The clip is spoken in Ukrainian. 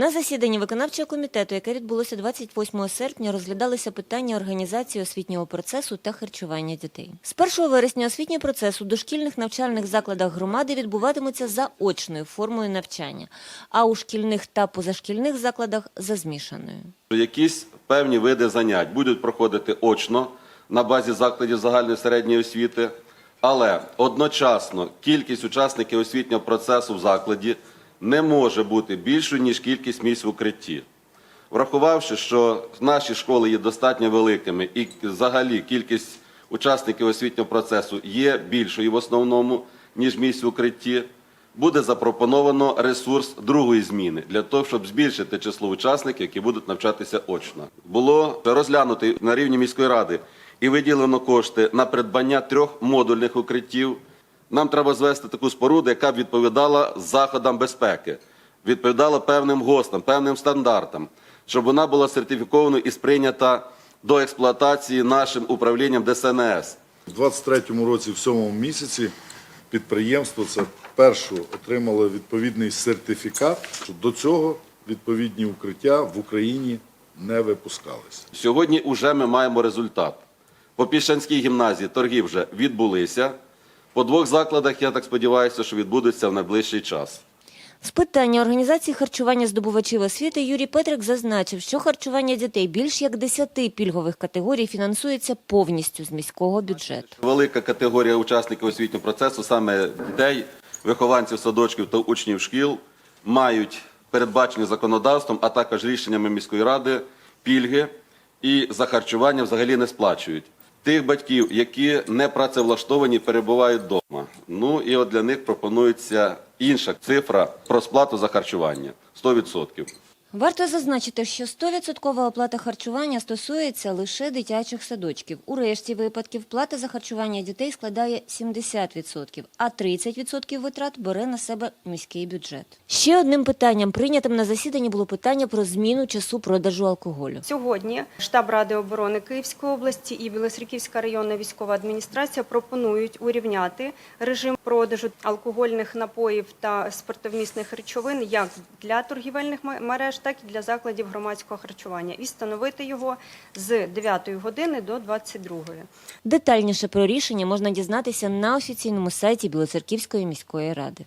На засіданні виконавчого комітету, яке відбулося 28 серпня, розглядалися питання організації освітнього процесу та харчування дітей. З 1 вересня освітній процес у дошкільних навчальних закладах громади відбуватиметься за очною формою навчання, а у шкільних та позашкільних закладах за змішаною. Якісь певні види занять будуть проходити очно на базі закладів загальної середньої освіти, але одночасно кількість учасників освітнього процесу в закладі не може бути більшою, ніж кількість місць в укритті. Врахувавши, що наші школи є достатньо великими і взагалі кількість учасників освітнього процесу є більшою в основному, ніж місць в укритті, буде запропоновано ресурс другої зміни для того, щоб збільшити число учасників, які будуть навчатися очно. Було розглянуто на рівні міської ради і виділено кошти на придбання трьох модульних укриттів. Нам треба звести таку споруду, яка б відповідала заходам безпеки, відповідала певним ГОСТам, певним стандартам, щоб вона була сертифікована і сприйнята до експлуатації нашим управлінням ДСНС. У 23-му році, в сьомому місяці, підприємство це перше отримало відповідний сертифікат, що до цього відповідні укриття в Україні не випускалися. Сьогодні вже ми маємо результат. По Піщанській гімназії торги вже відбулися. По двох закладах, я так сподіваюся, що відбудуться в найближчий час. З питання організації харчування здобувачів освіти Юрій Петрик зазначив, що харчування дітей більш як 10 пільгових категорій фінансується повністю з міського бюджету. Велика категорія учасників освітнього процесу, саме дітей, вихованців садочків та учнів шкіл, мають передбачені законодавством, а також рішеннями міської ради пільги і за харчування взагалі не сплачують. Тих батьків, які не працевлаштовані, перебувають вдома. Ну і от для них пропонується інша цифра про сплату за харчування 100%. Варто зазначити, що 100% оплата харчування стосується лише дитячих садочків. У решті випадків плата за харчування дітей складає 70%, а 30% витрат бере на себе міський бюджет. Ще одним питанням, прийнятим на засіданні, було питання про зміну часу продажу алкоголю. Сьогодні штаб Ради оборони Київської області і Білосерківська районна військова адміністрація пропонують урівняти режим продажу алкогольних напоїв та спиртовмісних речовин як для торгівельних мереж, так і для закладів громадського харчування, і встановити його з 9 години до 22. Детальніше про рішення можна дізнатися на офіційному сайті Білоцерківської міської ради.